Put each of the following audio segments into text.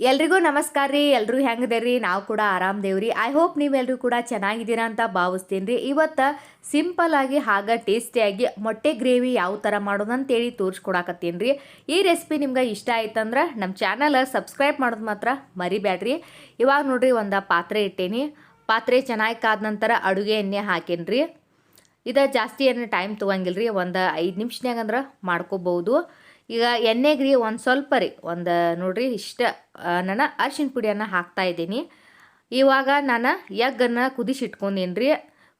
ಎಲ್ರಿಗೂ ನಮಸ್ಕಾರ ರೀ ಎಲ್ಲರೂ ಹೆಂಗದೇರಿ? ನಾವು ಕೂಡ ಆರಾಮ್ ದೇವ್ರಿ. ಐ ಹೋಪ್ ನೀವೆಲ್ಲರೂ ಕೂಡ ಚೆನ್ನಾಗಿದ್ದೀರಾ ಅಂತ ಭಾವಿಸ್ತೀನಿ ರೀ. ಇವತ್ತು ಸಿಂಪಲ್ ಆಗಿ ಹಾಗೆ ಟೇಸ್ಟಿಯಾಗಿ ಮೊಟ್ಟೆ ಗ್ರೇವಿ ಯಾವ ಥರ ಮಾಡೋದು ಅಂತೇಳಿ ತೋರಿಸ್ಕೊಡಕತ್ತೀನಿ ರೀ. ಈ ರೆಸಿಪಿ ನಿಮ್ಗೆ ಇಷ್ಟ ಆಯ್ತಂದ್ರೆ ನಮ್ಮ ಚಾನಲ್ ಸಬ್ಸ್ಕ್ರೈಬ್ ಮಾಡೋದು ಮಾತ್ರ ಮರಿಬೇಡ್ರಿ ಇವಾಗ ನೋಡ್ರಿ ಒಂದು ಪಾತ್ರೆ ಇಟ್ಟೇನಿ. ಪಾತ್ರೆ ಚೆನ್ನಾಗಿ ಕಾದ ನಂತರ ಅಡುಗೆ ಎಣ್ಣೆ ಹಾಕೇನಿ ರೀ. ಇದು ಜಾಸ್ತಿ ಏನು ಟೈಮ್ ತೊಗೊಂಗಿಲ್ಲ ರೀ ಒಂದು ಐದು ನಿಮಿಷನ್ಯಾಗ ಅಂದ್ರೆ ಮಾಡ್ಕೋಬೋದು. ಈಗ ಎಣ್ಣೆಗೆ ಒಂದು ಸ್ವಲ್ಪ ರೀ, ಒಂದು ನೋಡ್ರಿ ಇಷ್ಟ ನಾನು ಅರ್ಶಿಣ ಪುಡಿಯನ್ನು ಹಾಕ್ತಾ ಇದ್ದೀನಿ. ಇವಾಗ ನಾನು ಎಗ್ಗನ್ನು ಕುದಿಸಿಟ್ಕೊಂಡೀನಿ ರೀ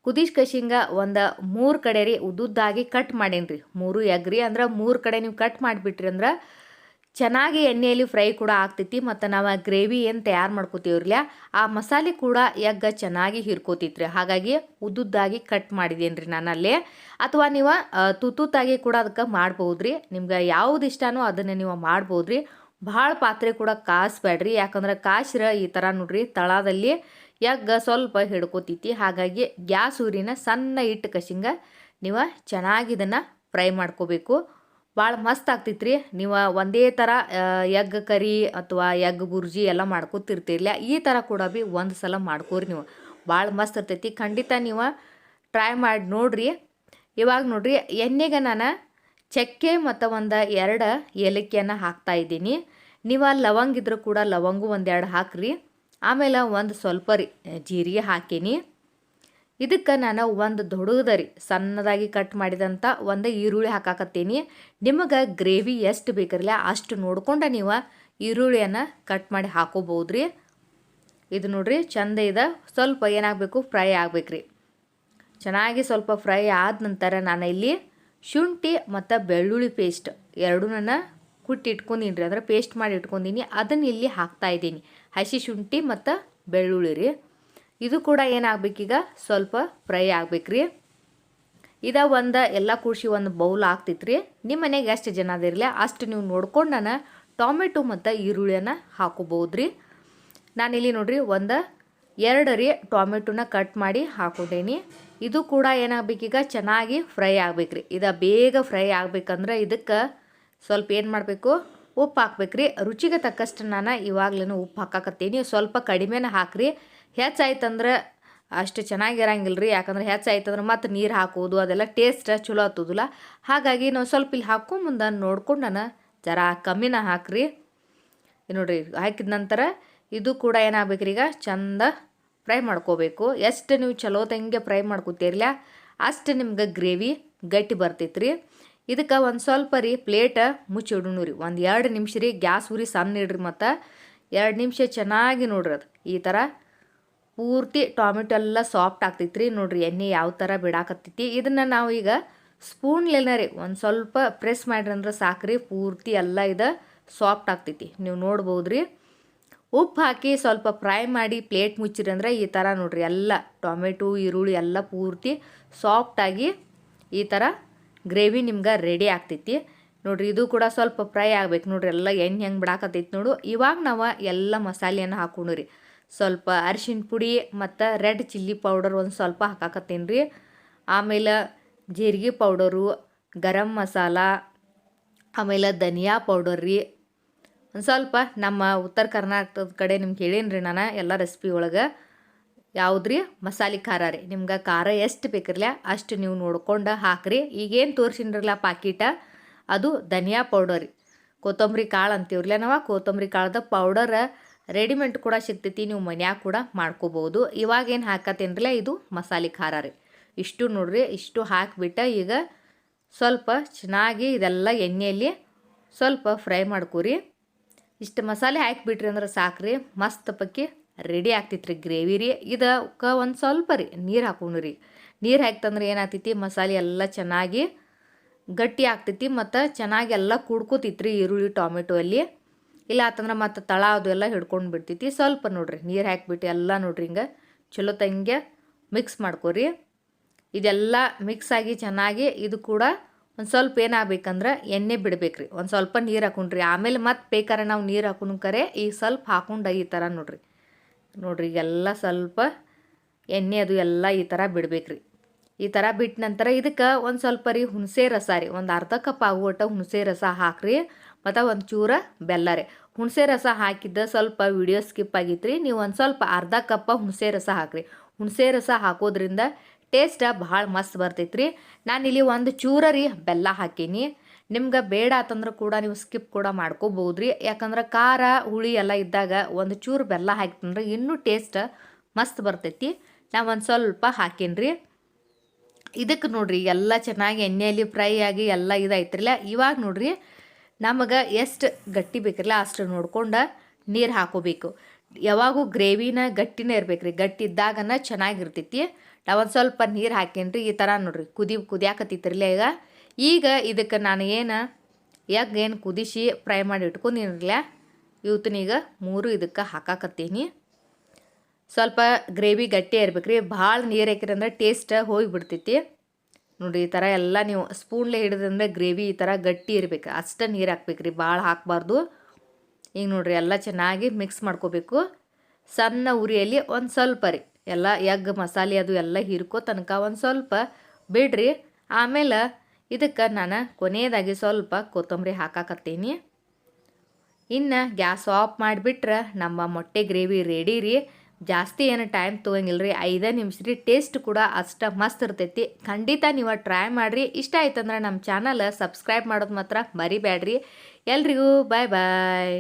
ಕುದಿಸ್ ಕಶಿಂಗ ಒಂದು ಮೂರು ಕಡೆ ರೀ ಉದ್ದುದ್ದಾಗಿ ಕಟ್ ಮಾಡೀನಿ ರೀ ಮೂರು ಎಗ್ ರೀ ಅಂದ್ರೆ ಮೂರು ಕಡೆ ನೀವು ಕಟ್ ಮಾಡಿಬಿಟ್ರಿ ಅಂದ್ರೆ ಚೆನ್ನಾಗಿ ಎಣ್ಣೆಯಲ್ಲಿ ಫ್ರೈ ಕೂಡ ಆಗ್ತೈತಿ, ಮತ್ತು ನಾವು ಗ್ರೇವಿ ಏನು ತಯಾರು ಮಾಡ್ಕೋತೀವ್ರಲ್ಲ ಆ ಮಸಾಲೆ ಕೂಡ ಎಗ್ಗ ಚೆನ್ನಾಗಿ ಹಿರ್ಕೋತೈತ್ರಿ. ಹಾಗಾಗಿ ಉದ್ದುದ್ದಾಗಿ ಕಟ್ ಮಾಡಿದೇನೆ ರೀ ನಾನು ಅಲ್ಲೇ ಅಥವಾ ನೀವು ತುತ್ತುತ್ತಾಗಿ ಕೂಡ ಅದಕ್ಕೆ ಮಾಡ್ಬೋದ್ರಿ ನಿಮ್ಗೆ ಯಾವ್ದು ಇಷ್ಟನೋ ಅದನ್ನು ನೀವು ಮಾಡ್ಬೋದ್ರಿ. ಭಾಳ ಪಾತ್ರೆ ಕೂಡ ಕಾಸ್ಬೇಡ್ರಿ ಯಾಕಂದ್ರೆ ಕಾಶ್ರ ಈ ಥರ ನೋಡ್ರಿ, ತಳದಲ್ಲಿ ಎಗ್ಗ ಸ್ವಲ್ಪ ಹಿಡ್ಕೋತೈತಿ ಹಾಗಾಗಿ ಗ್ಯಾಸ್ ಊರಿನ ಸಣ್ಣ ಇಟ್ಟು ಕಸಿಂಗ ನೀವು ಚೆನ್ನಾಗಿ ಇದನ್ನು ಫ್ರೈ ಮಾಡ್ಕೋಬೇಕು. ಭಾಳ ಮಸ್ತ್ ಆಗ್ತೈತ್ರಿ. ನೀವು ಒಂದೇ ಥರ ಎಗ್ ಕರಿ ಅಥವಾ ಎಗ್ ಬುರ್ಜಿ ಎಲ್ಲ ಮಾಡ್ಕೊತಿರ್ತಿರ್ಲಿಲ್ಲ. ಈ ಥರ ಕೂಡ ಭೀ ಒಂದು ಸಲ ಮಾಡ್ಕೋರಿ ನೀವು. ಭಾಳ ಮಸ್ತ್ ಇರ್ತೈತಿ. ಖಂಡಿತ ನೀವು ಟ್ರೈ ಮಾಡಿ ನೋಡ್ರಿ. ಇವಾಗ ನೋಡ್ರಿ, ಎಣ್ಣೆಗೆ ನಾನು ಚಕ್ಕೆ ಮತ್ತು ಒಂದು ಎರಡು ಏಲಕ್ಕಿಯನ್ನು ಹಾಕ್ತಾ ಇದ್ದೀನಿ. ನೀವು ಲವಂಗ ಇದ್ರೂ ಕೂಡ ಲವಂಗು ಒಂದೆರಡು ಹಾಕ್ರಿ. ಆಮೇಲೆ ಒಂದು ಸ್ವಲ್ಪ ರೀ, ಜೀರಿಗೆ ಹಾಕೀನಿ. ಇದಕ್ಕೆ ನಾನು ಒಂದು ದೊಡ್ಡದ ರೀ ಸಣ್ಣದಾಗಿ ಕಟ್ ಮಾಡಿದಂಥ ಒಂದು ಈರುಳ್ಳಿ ಹಾಕಾಕತ್ತೀನಿ. ನಿಮಗೆ ಗ್ರೇವಿ ಎಷ್ಟು ಬೇಕಿರಲ್ಲ ಅಷ್ಟು ನೋಡ್ಕೊಂಡು ನೀವು ಈರುಳ್ಳಿಯನ್ನು ಕಟ್ ಮಾಡಿ ಹಾಕೋಬೋದ್ರಿ ಇದು ನೋಡ್ರಿ ಚಂದ ಇದೆ, ಸ್ವಲ್ಪ ಏನಾಗಬೇಕು ಫ್ರೈ ಆಗ್ಬೇಕ್ರಿ. ಚೆನ್ನಾಗಿ ಸ್ವಲ್ಪ ಫ್ರೈ ಆದ ನಂತರ ನಾನು ಇಲ್ಲಿ ಶುಂಠಿ ಮತ್ತು ಬೆಳ್ಳುಳ್ಳಿ ಪೇಸ್ಟ್ ಎರಡೂ ನಾನು ಕುಟ್ಟಿ ಇಟ್ಕೊಂಡೀನಿ ರೀ ಅಂದ್ರೆ ಪೇಸ್ಟ್ ಮಾಡಿ ಇಟ್ಕೊಂಡೀನಿ. ಅದನ್ನು ಇಲ್ಲಿ ಹಾಕ್ತಾ ಇದ್ದೀನಿ. ಹಸಿ ಶುಂಠಿ ಮತ್ತು ಬೆಳ್ಳುಳ್ಳಿ ರೀ. ಇದು ಕೂಡ ಏನಾಗಬೇಕೀಗ ಸ್ವಲ್ಪ ಫ್ರೈ ಆಗ್ಬೇಕ್ರಿ. ಇದ ಒಂದು ಎಲ್ಲ ಕೂಡಿಸಿ ಒಂದು ಬೌಲ್ ಆಗ್ತೈತ್ರಿ. ನಿಮ್ಮ ಮನೆಗೆ ಎಷ್ಟು ಜನ ಅದಿರಲಿ ಅಷ್ಟು ನೀವು ನೋಡ್ಕೊಂಡು ನಾನು ಟೊಮೆಟೊ ಮತ್ತು ಈರುಳ್ಳಿಯನ್ನು ಹಾಕೋಬೋದ್ರಿ. ನಾನಿಲ್ಲಿ ನೋಡ್ರಿ ಒಂದು ಎರಡು ರೀ ಟೊಮೆಟೊನ ಕಟ್ ಮಾಡಿ ಹಾಕೊಂಡೇನಿ. ಇದು ಕೂಡ ಏನಾಗಬೇಕೀಗ ಚೆನ್ನಾಗಿ ಫ್ರೈ ಆಗ್ಬೇಕ್ರಿ. ಇದು ಬೇಗ ಫ್ರೈ ಆಗ್ಬೇಕಂದ್ರೆ ಇದಕ್ಕೆ ಸ್ವಲ್ಪ ಏನು ಮಾಡಬೇಕು? ಉಪ್ಪು ಹಾಕ್ಬೇಕ್ರಿ. ರುಚಿಗೆ ತಕ್ಕಷ್ಟು ನಾನು ಇವಾಗಲೇ ಉಪ್ಪು ಹಾಕಾಕತ್ತೀನಿ. ಸ್ವಲ್ಪ ಕಡಿಮೆನ ಹಾಕ್ರಿ. ಹೆಚ್ಚಾಯ್ತಂದ್ರೆ ಅಷ್ಟು ಚೆನ್ನಾಗಿರಂಗಿಲ್ಲ ರೀ ಯಾಕಂದ್ರೆ ಹೆಚ್ಚಾಯ್ತಂದ್ರೆ ಮತ್ತೆ ನೀರು ಹಾಕೋದು ಅದೆಲ್ಲ ಟೇಸ್ಟ್ ಚಲೋ ಹತ್ತೋದಿಲ್ಲ. ಹಾಗಾಗಿ ನಾವು ಸ್ವಲ್ಪ ಇಲ್ಲಿ ಹಾಕೊಂಬಂದು ನೋಡ್ಕೊಂಡು ನಾನು ಜರ ಕಮ್ಮಿನ ಹಾಕ್ರಿ. ನೋಡ್ರಿ ಹಾಕಿದ ನಂತರ ಇದು ಕೂಡ ಏನಾಗಬೇಕ್ರಿ ಈಗ ಚಂದ ಫ್ರೈ ಮಾಡ್ಕೋಬೇಕು. ಎಷ್ಟು ನೀವು ಚಲೋ ತಂಗೆ ಫ್ರೈ ಮಾಡ್ಕೋತೀರಲ್ಲ ಅಷ್ಟು ನಿಮ್ಗೆ ಗ್ರೇವಿ ಗಟ್ಟಿ ಬರ್ತೈತ್ರಿ. ಇದಕ್ಕೆ ಒಂದು ಸ್ವಲ್ಪ ರೀ ಪ್ಲೇಟ ಮುಚ್ಚಿಡೋಣ ರೀ. ಒಂದು ಎರಡು ನಿಮಿಷ ರೀ ಗ್ಯಾಸ್ ಉರಿ ಸಣ್ಣ ಇಡ್ರಿ ಮತ್ತು ಎರಡು ನಿಮಿಷ ಚೆನ್ನಾಗಿ ನೋಡ್ರಿ ಅದು. ಈ ಥರ ಪೂರ್ತಿ ಟೊಮೆಟೊ ಎಲ್ಲ ಸಾಫ್ಟ್ ಆಗ್ತೈತ್ರಿ. ನೋಡ್ರಿ ಎಣ್ಣೆ ಯಾವ ಥರ ಬಿಡಾಕತ್ತೈತಿ. ಇದನ್ನು ನಾವು ಈಗ ಸ್ಪೂನ್ಲೆನ ರೀ ಒಂದು ಸ್ವಲ್ಪ ಪ್ರೆಸ್ ಮಾಡ್ರಿ ಅಂದ್ರೆ ಸಾಕ್ರಿ. ಪೂರ್ತಿ ಎಲ್ಲ ಇದು ಸಾಫ್ಟ್ ಆಗ್ತೈತಿ. ನೀವು ನೋಡ್ಬೋದು ರೀ ಉಪ್ಪು ಹಾಕಿ ಸ್ವಲ್ಪ ಫ್ರೈ ಮಾಡಿ ಪ್ಲೇಟ್ ಮುಚ್ಚಿರಿ ಅಂದ್ರೆ ಈ ಥರ ನೋಡ್ರಿ ಎಲ್ಲ ಟೊಮೆಟೊ, ಈರುಳ್ಳಿ ಎಲ್ಲ ಪೂರ್ತಿ ಸಾಫ್ಟಾಗಿ ಈ ಥರ ಗ್ರೇವಿ ನಿಮ್ಗೆ ರೆಡಿ ಆಗ್ತೈತಿ. ನೋಡ್ರಿ ಇದು ಕೂಡ ಸ್ವಲ್ಪ ಫ್ರೈ ಆಗ್ಬೇಕು ನೋಡ್ರಿ. ಎಲ್ಲ ಎಣ್ಣೆ ಹೆಂಗೆ ಬಿಡಾಕತ್ತೈತಿ ನೋಡು. ಇವಾಗ ನಾವು ಎಲ್ಲ ಮಸಾಲೆಯನ್ನು ಹಾಕೊಂಡು ರೀ ಸ್ವಲ್ಪ ಅರಿಶಿನ ಪುಡಿ ಮತ್ತು ರೆಡ್ ಚಿಲ್ಲಿ ಪೌಡರ್ ಒಂದು ಸ್ವಲ್ಪ ಹಾಕಾಕತ್ತೀನಿ ರೀ ಆಮೇಲೆ ಜೀರಿಗೆ ಪೌಡರು, ಗರಂ ಮಸಾಲ, ಆಮೇಲೆ ಧನಿಯಾ ಪೌಡರ್ ರೀ. ಒಂದು ಸ್ವಲ್ಪ ನಮ್ಮ ಉತ್ತರ ಕರ್ನಾಟಕದ ಕಡೆ ನಿಮ್ಗೆ ಹೇಳೀನಿ ರೀ ನಾನು ಎಲ್ಲ ರೆಸಿಪಿ ಒಳಗೆ. ಯಾವುದ್ರಿ? ಮಸಾಲೆ ಖಾರ ರೀ. ನಿಮ್ಗೆ ಖಾರ ಎಷ್ಟು ಬೇಕಿರಲ್ಲ ಅಷ್ಟು ನೀವು ನೋಡ್ಕೊಂಡು ಹಾಕ್ರಿ. ಈಗೇನು ತೋರಿಸಿನ್ರಲ್ಲ ಪಾಕಿಟ? ಅದು ಧನಿಯಾ ಪೌಡರ್ ರೀ. ಕೊತ್ತಂಬರಿ ಕಾಳು ಅಂತೀವ್ರಲ್ಲ ನಾವು, ಕೊತ್ತಂಬರಿ ಕಾಳ್ದ ಪೌಡರ್ ರೆಡಿಮೇಡ್ ಕೂಡ ಸಿಗ್ತೈತಿ, ನೀವು ಮನ್ಯಾಗ ಕೂಡ ಮಾಡ್ಕೋಬೋದು. ಇವಾಗ ಏನು ಹಾಕತ್ತೇನ್ರಲ್ಲ ಇದು ಮಸಾಲೆ ಖಾರ ರೀ. ಇಷ್ಟು ನೋಡ್ರಿ, ಇಷ್ಟು ಹಾಕಿಬಿಟ್ಟು ಈಗ ಸ್ವಲ್ಪ ಚೆನ್ನಾಗಿ ಇದೆಲ್ಲ ಎಣ್ಣೆಯಲ್ಲಿ ಸ್ವಲ್ಪ ಫ್ರೈ ಮಾಡ್ಕೋರಿ. ಇಷ್ಟು ಮಸಾಲೆ ಹಾಕಿಬಿಟ್ರಿ ಅಂದ್ರೆ ಸಾಕ್ರಿ, ಮಸ್ತ್ ಪಕ್ಕಿ ರೆಡಿ ಆಗ್ತೈತ್ರಿ ಗ್ರೇವಿ ರೀ. ಇದಕ್ಕೆ ಒಂದು ಸ್ವಲ್ಪ ರೀ, ನೀರು ಹಾಕೊಂಡು ರೀ. ನೀರು ಹಾಕ್ತಂದ್ರೆ ಏನಾಗ್ತೈತಿ, ಮಸಾಲೆ ಎಲ್ಲ ಚೆನ್ನಾಗಿ ಗಟ್ಟಿ ಆಗ್ತೈತಿ ಮತ್ತು ಚೆನ್ನಾಗಿ ಎಲ್ಲ ಕುಡ್ಕೋತೈತ್ರಿ ಈರುಳ್ಳಿ, ಟೊಮೆಟೊ ಅಲ್ಲಿ. ಇಲ್ಲ ಆತಂದ್ರೆ ಮತ್ತು ತಳ ಅದು ಎಲ್ಲ ಹಿಡ್ಕೊಂಡು ಬಿಡ್ತೈತಿ. ಸ್ವಲ್ಪ ನೋಡ್ರಿ, ನೀರು ಹಾಕಿಬಿಟ್ಟು ಎಲ್ಲ ನೋಡ್ರಿ ಹಿಂಗೆ. ಚಲೋ ತಂಗೆ ಮಿಕ್ಸ್ ಮಾಡ್ಕೊರಿ. ಇದೆಲ್ಲ ಮಿಕ್ಸ್ ಆಗಿ ಚೆನ್ನಾಗಿ ಇದು ಕೂಡ ಒಂದು ಸ್ವಲ್ಪ ಏನಾಗಬೇಕಂದ್ರೆ ಎಣ್ಣೆ ಬಿಡಬೇಕ್ರಿ. ಒಂದು ಸ್ವಲ್ಪ ನೀರು ಹಾಕೊಂಡ್ರಿ. ಆಮೇಲೆ ಮತ್ತೆ ಬೇಕಾರೆ ನಾವು ನೀರು ಹಾಕೊಂಡ್ಕರೆ ಈಗ ಸ್ವಲ್ಪ ಹಾಕೊಂಡು ಈ ಥರ ನೋಡ್ರಿ. ನೋಡ್ರಿ ಈಗೆಲ್ಲ ಸ್ವಲ್ಪ ಎಣ್ಣೆ ಅದು ಎಲ್ಲ ಈ ಥರ ಬಿಡಬೇಕ್ರಿ. ಈ ಥರ ಬಿಟ್ಟ ನಂತರ ಇದಕ್ಕೆ ಒಂದು ಸ್ವಲ್ಪ ರೀ ಹುಣಸೆ ರಸ ರೀ. ಒಂದು ಅರ್ಧ ಕಪ್ ಆಗುವಟ ಹುಣಸೆ ರಸ ಹಾಕ್ರಿ. ಮತ್ತು ಒಂದು ಚೂರ ಬೆಲ್ಲ ರೀ. ಹುಣಸೆ ರಸ ಹಾಕಿದ್ದ ಸ್ವಲ್ಪ ವಿಡಿಯೋ ಸ್ಕಿಪ್ ಆಗಿತ್ತು ರೀ ನೀವು ಒಂದು ಸ್ವಲ್ಪ ಅರ್ಧ ಕಪ್ಪ ಹುಣಸೆ ರಸ ಹಾಕ್ರಿ. ಹುಣಸೆ ರಸ ಹಾಕೋದ್ರಿಂದ ಟೇಸ್ಟ್ ಭಾಳ ಮಸ್ತ್ ಬರ್ತೈತೆ ರೀ ನಾನಿಲ್ಲಿ ಒಂದು ಚೂರ ರೀ ಬೆಲ್ಲ ಹಾಕೀನಿ. ನಿಮ್ಗೆ ಬೇಡ ಅಂತಂದ್ರೆ ಕೂಡ ನೀವು ಸ್ಕಿಪ್ ಕೂಡ ಮಾಡ್ಕೋಬೋದು ರೀ ಯಾಕಂದ್ರೆ ಖಾರ, ಹುಳಿ ಎಲ್ಲ ಇದ್ದಾಗ ಒಂದು ಚೂರು ಬೆಲ್ಲ ಹಾಕ್ತಂದ್ರೆ ಇನ್ನೂ ಟೇಸ್ಟ್ ಮಸ್ತ್ ಬರ್ತೈತಿ. ನಾ ಒಂದು ಸ್ವಲ್ಪ ಹಾಕೀನಿ ಇದಕ್ಕೆ ನೋಡ್ರಿ, ಎಲ್ಲ ಚೆನ್ನಾಗಿ ಎಣ್ಣೆಯಲ್ಲಿ ಫ್ರೈ ಆಗಿ ಎಲ್ಲ ಇದೈತ್ರಲ್ಲ ಇವಾಗ ನೋಡ್ರಿ ನಮಗೆ ಎಷ್ಟು ಗಟ್ಟಿ ಬೇಕಿರಲ್ಲ ಅಷ್ಟು ನೋಡ್ಕೊಂಡು ನೀರು ಹಾಕೋಬೇಕು. ಯಾವಾಗೂ ಗ್ರೇವಿನ ಗಟ್ಟಿನೇ ಇರ್ಬೇಕು ರೀ ಗಟ್ಟಿ ಇದ್ದಾಗನ ಚೆನ್ನಾಗಿರ್ತೈತಿ ಒಂದು ಸ್ವಲ್ಪ ನೀರು ಹಾಕೇನ್ರಿ ಈ ಥರ ನೋಡ್ರಿ. ಕುದಿ ಕುದಿಯಾಕತ್ತಿತ್ತಿರಲ್ಲ ಈಗ. ಈಗ ಇದಕ್ಕೆ ನಾನು ಏನು, ಎಗ್ ಏನು ಕುದಿಸಿ ಫ್ರೈ ಮಾಡಿ ಇಟ್ಕೊಂಡಿರಲಿಲ್ಲ ಇವತ್ತಿನೀಗ ಮೂರು ಇದಕ್ಕೆ ಹಾಕಾಕತ್ತೀನಿ. ಸ್ವಲ್ಪ ಗ್ರೇವಿ ಗಟ್ಟಿ ಇರ್ಬೇಕು ರೀ ಭಾಳ ನೀರು ಹಾಕಿರಿ ಅಂದ್ರೆ ಟೇಸ್ಟ್ ಹೋಗಿಬಿಡ್ತೈತಿ ನೋಡಿ, ಈ ಥರ ಎಲ್ಲ ನೀವು ಸ್ಪೂನ್ಲೆ ಹಿಡಿದಂದ್ರೆ ಗ್ರೇವಿ ಈ ಥರ ಗಟ್ಟಿ ಇರಬೇಕು. ಅಷ್ಟೇ ನೀರು ಹಾಕ್ಬೇಕು ರೀ ಭಾಳ ಹಾಕಬಾರ್ದು. ಈಗ ನೋಡಿರಿ, ಎಲ್ಲ ಚೆನ್ನಾಗಿ ಮಿಕ್ಸ್ ಮಾಡ್ಕೋಬೇಕು. ಸಣ್ಣ ಉರಿಯಲ್ಲಿ ಒಂದು ಸ್ವಲ್ಪ ರೀ, ಎಲ್ಲ ಎಗ್ ಮಸಾಲೆ ಅದು ಎಲ್ಲ ಹೀರ್ಕೋ ತನಕ ಒಂದು ಸ್ವಲ್ಪ ಬಿಡ್ರಿ. ಆಮೇಲೆ ಇದಕ್ಕೆ ನಾನು ಕೊನೆಯದಾಗಿ ಸ್ವಲ್ಪ ಕೊತ್ತಂಬರಿ ಹಾಕಾಕತ್ತೀನಿ. ಇನ್ನು ಗ್ಯಾಸ್ ಆಫ್ ಮಾಡಿಬಿಟ್ರೆ ನಮ್ಮ ಮೊಟ್ಟೆ ಗ್ರೇವಿ ರೆಡಿ ರೀ. ಜಾಸ್ತಿ ಏನು ಟೈಮ್ ತೊಗೊಂಗಿಲ್ಲ ರೀ ಐದೇ ನಿಮಿಷ ರೀ ಟೇಸ್ಟ್ ಕೂಡ ಅಷ್ಟು ಮಸ್ತ್ ಇರ್ತೈತಿ. ಖಂಡಿತ ನೀವು ಟ್ರೈ ಮಾಡಿರಿ. ಇಷ್ಟ ಆಯ್ತಂದ್ರೆ ನಮ್ಮ ಚಾನಲ್ ಸಬ್ಸ್ಕ್ರೈಬ್ ಮಾಡೋದು ಮಾತ್ರ ಮರಿಬೇಡ್ರಿ ಎಲ್ರಿಗೂ ಬಾಯ್ ಬಾಯ್